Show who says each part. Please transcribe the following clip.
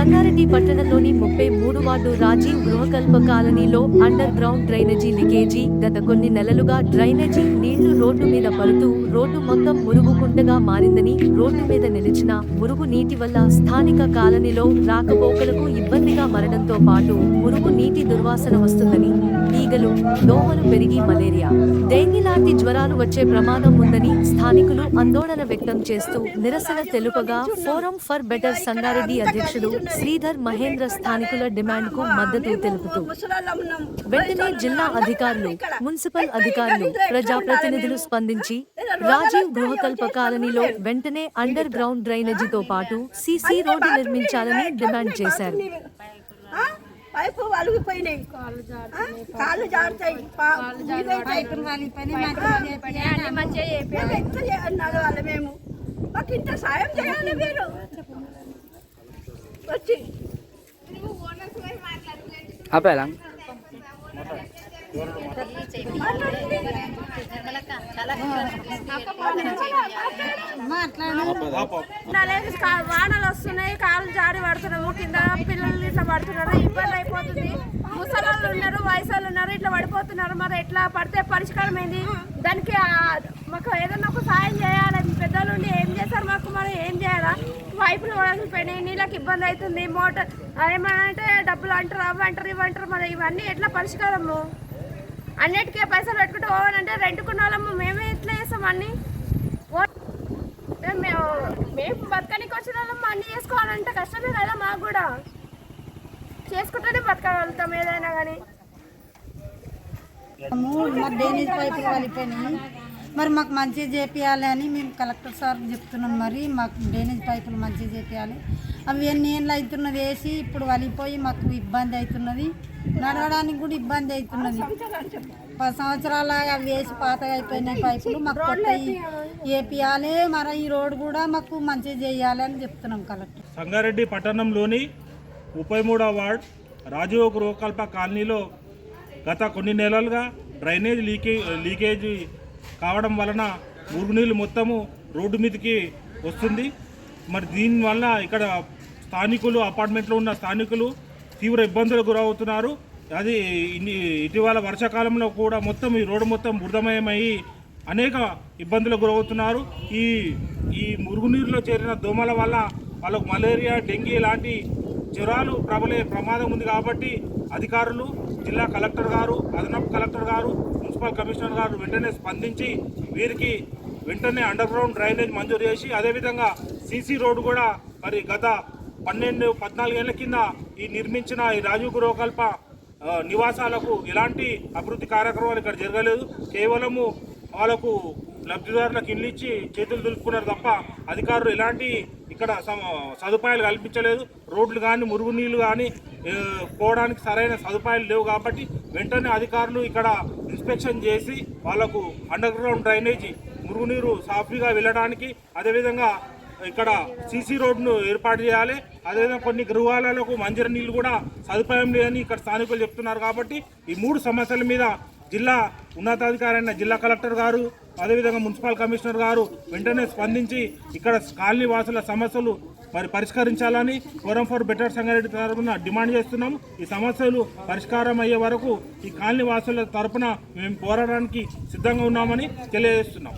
Speaker 1: సంగారెడ్డి పట్టణంలోని ముప్పై మూడు వార్డు రాజీవ్ గృహకల్ప కాలనీలో అండర్ గ్రౌండ్ డ్రైనేజీ లీకేజీ గత కొన్ని నెలలుగా డ్రైనేజీ నీళ్ళు రోడ్డు మీద పడుతూ రోడ్డు మొత్తం మురుగుకుంటగా మారిందని రోడ్డు మీద నిలిచిన మురుగు నీటి వల్ల స్థానిక కాలనీలో రాకపోకలకు ఇబ్బంది మరణంతో పాటు మురుగు నీటి దుర్వాసన వస్తుందని ఈగలు దోమలు పెరిగి మలేరియా. డెంగీ లాంటి జ్వరాలు వచ్చే ప్రమాదం ఉందని స్థానికులు ఆందోళన వ్యక్తం చేస్తూ నిరసన తెలుపగా ఫోరం ఫర్ బెటర్ సంగారెడ్డి అధ్యక్షుడు శ్రీధర్ మహేంద్ర స్థానికుల డిమాండ్కు మద్దతు తెలుపుతూ వెంటనే జిల్లా అధికారులు మున్సిపల్ అధికారులు ప్రజాప్రతినిధులు స్పందించి రాజీవ్ గృహకల్ప కాలనీలో వెంటనే అండర్ గ్రౌండ్ డ్రైనేజీతో పాటు సీసీ రోడ్డు నిర్మించాలని డిమాండ్ చేశారు.
Speaker 2: పైపు వలిగిపోయినాయి? కాళ్ళు జారుతాయి.
Speaker 3: చేయాలి
Speaker 2: వాళ్ళ మేము. మాకు ఇంత సాయం చేయాలి మీరు. వచ్చి.
Speaker 4: ఆపేలా?
Speaker 3: వానలు వస్తున్నాయి కాళ్ళు జారి పడుతున్నాము కింద పిల్లలు ఇట్లా పడుతున్నారు. ఇబ్బంది అయిపోతుంది. ముసలాళ్ళు ఉన్నారు వయసాలు ఉన్నారు ఇట్లా పడిపోతున్నారు. మరి ఎట్లా పడితే పరిష్కారం ఏంది? దానికి మాకు ఏదైనా ఒక సాయం చేయాలి? పెద్దలు ఉండి ఏం చేస్తారు మాకు? మనం ఏం చేయాలా? పైపులు వదిలిపోయినాయి నీళ్ళకి ఇబ్బంది అవుతుంది. మోటార్ ఏమంటే డబ్బులు అంటారు అవి అంటారు ఇవి అంటారు. మరి ఇవన్నీ ఎట్లా పరిష్కారము? అన్నిటికీ పైసలు పెట్టుకుంటూ పోవాలంటే రెంట్కున్న వాళ్ళము మేమే ఎట్లా చేస్తాం అన్నీ? మేము మేము బతకనికి వచ్చిన వాళ్ళం అన్ని చేసుకోవాలంటే కష్టమే కదా మాకు కూడా. చేసుకుంటేనే బతకగలుగుతాం ఏదైనా కానీ.
Speaker 5: మరి డ్రైనేజ్ పైపులు కలిపోయినాయి మరి మాకు మంచిగా చేపియాలి అని మేము కలెక్టర్ సార్ చెప్తున్నాం మరి మాకు డ్రైనేజ్ పైపులు మంచిగా చేపియాలి. అవి ఎన్ని ఏళ్ళు అవుతున్నది వేసి ఇప్పుడు వలిపోయి మాకు ఇబ్బంది అవుతున్నది. నడవడానికి కూడా ఇబ్బంది అవుతున్నది. పది సంవత్సరాల అవి వేసి పాతగా అయిపోయినాయి పైపులు మాకు కొత్తవి వేపియాలి మరి ఈ రోడ్డు కూడా మాకు మంచిగా చేయాలి అని చెప్తున్నాం కలెక్టర్.
Speaker 6: సంగారెడ్డి పట్టణంలోని ముప్పై మూడవ వార్డ్ రాజీవ్ గృహకల్ప కాలనీలో గత కొన్ని నెలలుగా డ్రైనేజ్ లీకే లీకేజీ కావడం వలన మురుగునీళ్ళు మొత్తము రోడ్డు మీదకి వస్తుంది. మరి దీనివల్ల ఇక్కడ స్థానికులు అపార్ట్మెంట్లో ఉన్న స్థానికులు తీవ్ర ఇబ్బందులకు గురవుతున్నారు. అది ఇటీవల వర్షాకాలంలో కూడా మొత్తం ఈ రోడ్డు మొత్తం బురదమయమై అనేక ఇబ్బందులకు గురవుతున్నారు. ఈ ఈ మురుగునీరులో చేరిన దోమల వల్ల వాళ్ళకు మలేరియా డెంగీ లాంటి జ్వరాలు ప్రబలే ప్రమాదం ఉంది కాబట్టి అధికారులు జిల్లా కలెక్టర్ గారు అదనపు కలెక్టర్ గారు మున్సిపల్ కమిషనర్ గారు వెంటనే స్పందించి వీరికి వెంటనే అండర్ గ్రౌండ్ డ్రైనేజ్ మంజూరు చేసి అదేవిధంగా సీసీ రోడ్డు కూడా మరి గత పన్నెండు పద్నాలుగేళ్ళ కింద ఈ నిర్మించిన ఈ రాజీవ్ గృహకల్ప నివాసాలకు ఎలాంటి అభివృద్ధి కార్యక్రమాలు ఇక్కడ జరగలేదు. కేవలము వాళ్ళకు లబ్ధిదారులకు ఇల్లు ఇచ్చి చేతులు దులుపుకున్నారు తప్ప అధికారులు ఎలాంటి ఇక్కడ సదుపాయాలు కల్పించలేదు. రోడ్లు కానీ మురుగునీళ్ళు కానీ పోవడానికి సరైన సదుపాయాలు లేవు కాబట్టి వెంటనే అధికారులు ఇక్కడ ఇన్స్పెక్షన్ చేసి వాళ్ళకు అండర్ గ్రౌండ్ డ్రైనేజీ మురుగునీరు సాఫీగా వెళ్ళడానికి అదేవిధంగా ఇక్కడ సీసీ రోడ్ను ఏర్పాటు చేయాలి. అదేవిధంగా కొన్ని గృహాలకు మంజర నీళ్ళు కూడా సదుపాయం లేదని ఇక్కడ స్థానికులు చెప్తున్నారు కాబట్టి ఈ మూడు సమస్యల మీద జిల్లా ఉన్నతాధికారి అయిన జిల్లా కలెక్టర్ గారు అదేవిధంగా మున్సిపల్ కమిషనర్ గారు వెంటనే స్పందించి ఇక్కడ కాలనీ వాసుల సమస్యలు మరి పరిష్కరించాలని ఫోరం ఫర్ బెటర్ సంగారెడ్డి తరఫున డిమాండ్ చేస్తున్నాం ఈ సమస్యలు పరిష్కారం అయ్యే వరకు ఈ కాలనీ వాసుల తరఫున మేము పోరాడడానికి సిద్ధంగా ఉన్నామని తెలియజేస్తున్నాం